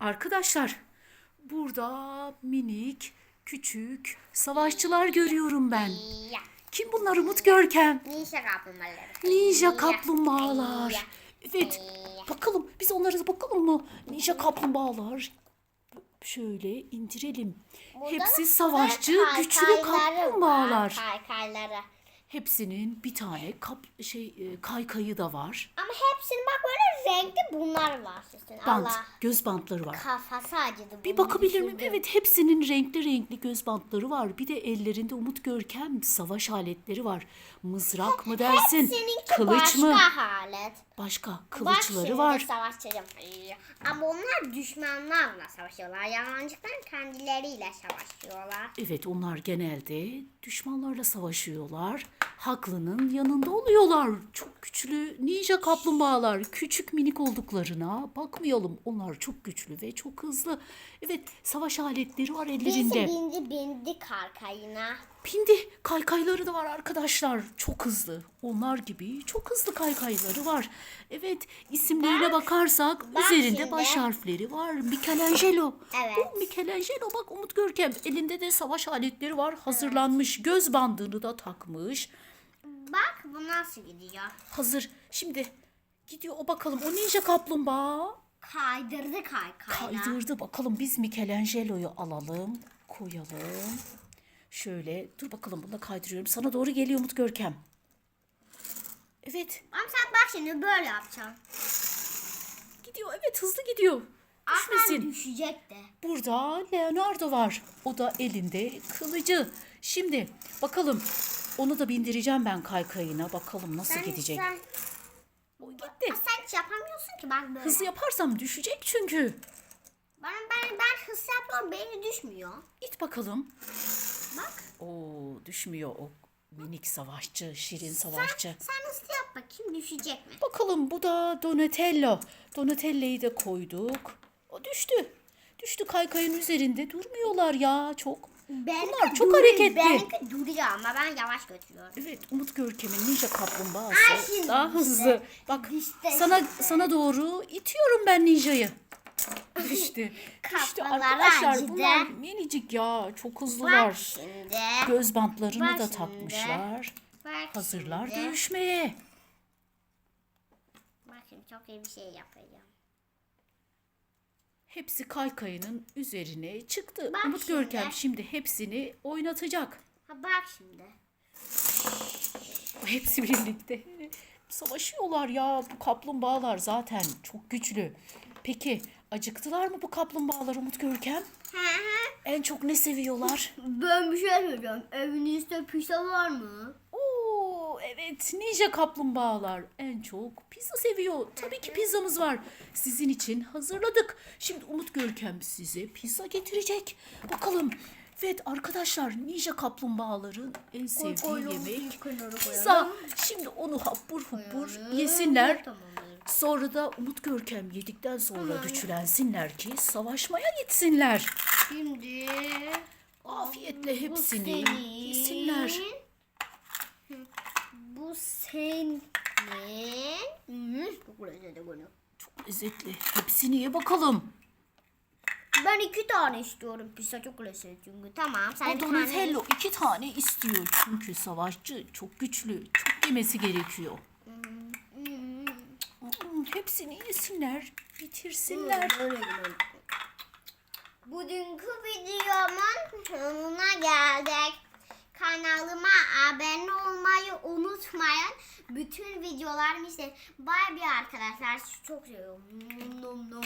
Arkadaşlar burada minik küçük savaşçılar görüyorum ben. Kim bunlar Umut Görkem? Ninja kaplumbağaları. Ninja kaplumbağalar. Evet bakalım biz onlara bakalım mı? Ninja kaplumbağalar. Şöyle indirelim. Hepsi savaşçı güçlü kaplumbağalar. Kaykayları. Hepsinin bir tane kap şey e, kaykayı da var. Ama hepsinin bak böyle renkli bunlar var. Sizin. Bant, Allah. göz bantları var. Kafası acıdı. Bir bunu bakabilir miyim? düşündüm. Evet hepsinin renkli renkli göz bantları var. Bir de ellerinde Umut Görkem savaş aletleri var. Mızrak mı dersin? Hepsininki Kılıç başka mı? halet. Başka Bak kılıçları şimdi var. savaşçıyım. Ama onlar düşmanlarla savaşıyorlar. Yalancıktan kendileriyle savaşıyorlar. Evet onlar genelde düşmanlarla savaşıyorlar. Haklının yanında oluyorlar. Çok güçlü ninja kaplumbağalar. Küçük minik olduklarına bakmayalım. Onlar çok güçlü ve çok hızlı. Evet savaş aletleri var Birisi ellerinde. bindi bindi karkayına. Pindi kaykayları da var arkadaşlar. Çok hızlı. Onlar gibi çok hızlı kaykayları var. Evet isimlerine bakarsak bak üzerinde şimdi. baş harfleri var. Michelangelo. Evet. Bu Michelangelo bak Umut Görkem elinde de savaş aletleri var. Hazırlanmış. Göz bandını da takmış. Bu nasıl gidiyor? Hazır. Şimdi gidiyor o bakalım o ninja kaplumbağa. Kaydırdı kaykayla. Kaydırdı bakalım biz Michelangelo'yu alalım. Koyalım. Şöyle dur bakalım bunu da kaydırıyorum. Sana doğru geliyor Umut Görkem. Evet Ama sen bak şimdi böyle yapacaksın. gidiyor evet hızlı gidiyor. Düşmesin. düşecek de. Burada Leonardo var. O da elinde kılıcı. Şimdi bakalım onu da bindireceğim ben kaykayına. Bakalım nasıl Sen- gidecek. Sen, O gitti. Aa, sen hiç yapamıyorsun ki bak böyle. Hızlı yaparsam düşecek çünkü. Ben, ben, ben hız yapıyorum beni düşmüyor. İt bakalım. Bak. Oo düşmüyor o minik savaşçı, şirin savaşçı. Sen hızlı yap bakayım düşecek mi? Bakalım bu da Donatello. Donatello'yu da koyduk. O düştü. Düştü kaykayın üzerinde durmuyorlar ya çok. Benimki Bunlar çok hareketli. Benimki duruyor ama ben yavaş götürüyorum. Evet Umut Görkem'in ninja kaplumbağası Ay, şimdi daha işte. hızlı. Bak İşte, sana işte. sana doğru itiyorum ben ninjayı. Düştü Kafaları arkadaşlar acıdı. bunlar minicik ya çok Bak hızlılar. şimdi. Göz bantlarını Bak da şimdi. takmışlar. Bak Hazırlar şimdi. dövüşmeye. Bak şimdi çok iyi bir şey yapacağım. Hepsi kaykayının üzerine çıktı. Bak Umut Görkem şimdi. şimdi hepsini oynatacak. Ha bak şimdi. Hepsi birlikte. Savaşıyorlar ya bu kaplumbağalar zaten çok güçlü. Peki acıktılar mı bu kaplumbağalar Umut Görkem? Hı hı. En çok ne seviyorlar? Ben bir şey söyleyeceğim. Evinizde pizza var mı? Evet ninja kaplumbağalar en çok pizza seviyor. Tabii ki pizzamız var. Sizin için hazırladık. Şimdi Umut Görkem size pizza getirecek. Bakalım. Evet arkadaşlar ninja kaplumbağaların en sevdiği yemek pizza. Şimdi onu hapur hapur yesinler. Sonra da Umut Görkem yedikten sonra güçlensinler ki savaşmaya gitsinler. Şimdi Afiyetle hepsini yesinler. Senin. Çok lezzetli bunu. Çok lezzetli. Hepsini ye bakalım. Ben iki tane istiyorum pizza çok lezzetli çünkü. Tamam sen O bir tane. Donatello iki tane istiyor çünkü savaşçı çok güçlü. Çok yemesi gerekiyor. Hmm, Hepsini yesinler, bitirsinler. Öyle gibi. Bugünkü videomun sonuna geldik. Kanalıma abone unutmayın. Bütün videolarımı işte. Bay bay arkadaşlar. Çok seviyorum. Nom nom.